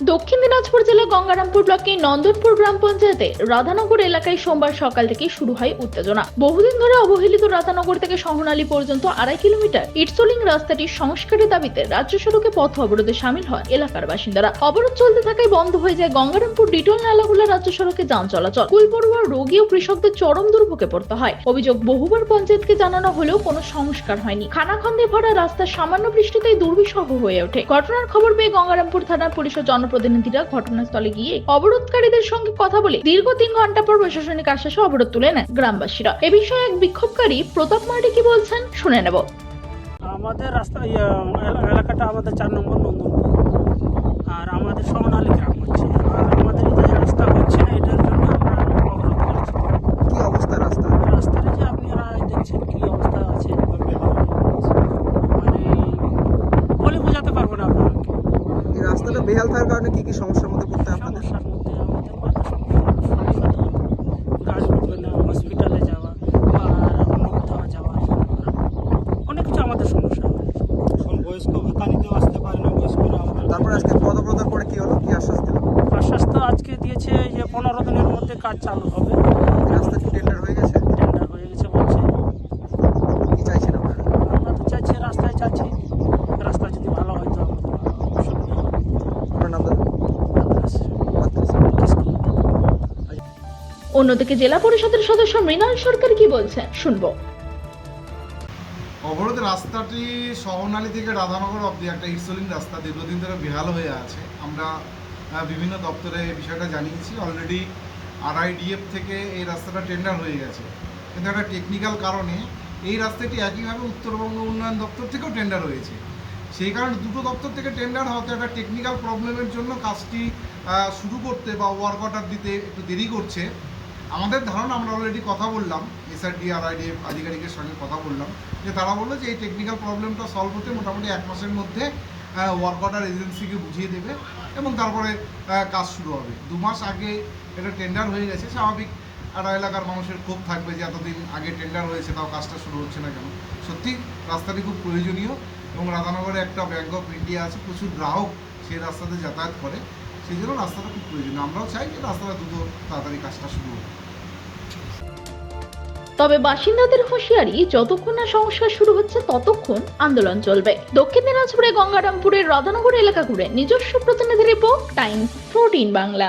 দক্ষিণ দিনাজপুর জেলা গঙ্গারামপুর ব্লকে নন্দনপুর গ্রাম পঞ্চায়েতে রাধানগর এলাকায় সোমবার সকাল থেকে শুরু হয় উত্তেজনা। বহুদিন ধরে অবহেলিত রাধানগর থেকে সহনালী পর্যন্ত আড়াই কিলোমিটার ইটসোলিং রাস্তাটির সংস্কারের দাবিতে রাজ্য সড়কে পথ অবরোধে সামিল হয় এলাকার বাসিন্দারা। অবরোধ চলতে থাকায় বন্ধ হয়ে যায় গঙ্গারামপুর, ডিটল, নালাগুলা রাজ্য সড়কে যান চলাচল। কুল পড়ুয়া রোগী ও কৃষকদের চরম দুর্ভোগে পড়তে হয়। অভিযোগ, বহুবার পঞ্চায়েতকে জানানো হলেও কোনো সংস্কার হয়নি। খানাখন্দে ভরা রাস্তা সামান্য বৃষ্টিতেই দুর্বিষহ হয়ে ওঠে। ঘটনার খবর পেয়ে গঙ্গারামপুর থানার পুলিশ ও জনপ্রতিনিধিরা ঘটনাস্থলে গিয়ে অবরোধকারীদের সঙ্গে কথা বলে দীর্ঘ তিন ঘণ্টা পর প্রশাসনিক আশ্বাসে অবরোধ তুলে নেন গ্রামবাসীরা। এ বিষয়ে এক বিক্ষোভকারী প্রতাপ মার্ডি কি বলছেন শুনে নেব। আমাদের রাস্তা ইয়ে, এলাকাটা আমাদের চার নম্বর নন্দনপুর আর আমাদের সোনালী গ্রাম হচ্ছে আর আমাদের এই যে রাস্তা হচ্ছে না এটার জন্য আমরা অবরোধ করেছি কি অবস্থা রাস্তা রাস্তাটা যে আপনারা দেখছেন কি অবস্থা আছে মানে বলে বোঝাতে পারব না আপনাকে এই রাস্তাটা বেহাল থাকার কারণে কি কি সমস্যার মধ্যে পড়তে হয় আপনাদের? সমস্যার মধ্যে আমাদের মাথা সমস্যা গাছ উঠবে না হসপিটালে যাওয়া বা অন্য কোথাও যাওয়া অনেক কিছু আমাদের সমস্যা এখন বয়স্ক আসতে পারে না বয়স্করা তারপর আজকে পদপ্রদার পরে কি হলো? কি আশ্বাস দিল? আশ্বাস তো আজকে দিয়েছে যে পনেরো দিনের মধ্যে কাজ চালু হবে। রাস্তা কি টেন্ডার হয়ে গেছে টেন্ডার হয়ে গেছে বলছে কি চাইছেন আপনারা আমরা তো চাইছি রাস্তায় চাচ্ছি রাস্তা যদি ভালো হয় তো আমাদের সুবিধা হবে। আপনার নাম দাদা আদার্স মাতৃ কিছু অন্যদিকে জেলা পরিষদের সদস্য মৃণাল সরকার কি বলছেন? শুনব। অবরোধ রাস্তাটি সহনালী থেকে রাধানগর অব্দি একটা ইটসলিং রাস্তা দীর্ঘদিন ধরে বেহাল হয়ে আছে। আমরা বিভিন্ন দপ্তরে এই বিষয়টা জানিয়েছি। অলরেডি আরআইডিএফ থেকে এই রাস্তাটা টেন্ডার হয়ে গেছে। কিন্তু একটা টেকনিক্যাল কারণে এই রাস্তাটি একইভাবে উত্তরবঙ্গ উন্নয়ন দপ্তর থেকেও টেন্ডার হয়েছে। সেই কারণে দুটো দপ্তর থেকে টেন্ডার হওয়াতে একটা টেকনিক্যাল প্রবলেমের জন্য কাজটি শুরু করতে বা ওয়ার্ক অর্ডার দিতে একটু দেরি করছে। আমাদের ধারণা, আমরা অলরেডি কথা বললাম এসআরডি আর আইডিএফ আধিকারিকের সঙ্গে কথা বললাম, যে তারা বলল যে এই টেকনিক্যাল প্রবলেমটা সলভ হতে মোটামুটি এক মাসের মধ্যে ওয়ার্ক অর্ডার এজেন্সিকে বুঝিয়ে দেবে এবং তারপরে কাজ শুরু হবে। দু মাস আগে এটা টেন্ডার হয়ে গেছে, স্বাভাবিক একটা এলাকার মানুষের ক্ষোভ থাকবে যে এতদিন আগে টেন্ডার হয়েছে, তাও কাজটা শুরু হচ্ছে না কেন? সত্যি, রাস্তাটি খুব প্রয়োজনীয় এবং রাধানগরে একটা ব্যাঙ্ক অফ ইন্ডিয়া আছে, প্রচুর গ্রাহক সেই রাস্তাতে যাতায়াত করে। সেই জন্য রাস্তাটা খুব প্রয়োজনীয়। আমরাও চাই যে রাস্তাটা দ্রুত তাড়াতাড়ি কাজটা শুরু হোক। তবে বাসিন্দাদের হুঁশিয়ারি, যতক্ষণ না সংস্কার শুরু হচ্ছে ততক্ষণ আন্দোলন চলবে। দক্ষিণ দিনাজপুরে গঙ্গারামপুরের রাধানগর এলাকা ঘুরে নিজস্ব প্রতিনিধি রিপোর্ট টাইম ফোরটিন বাংলা।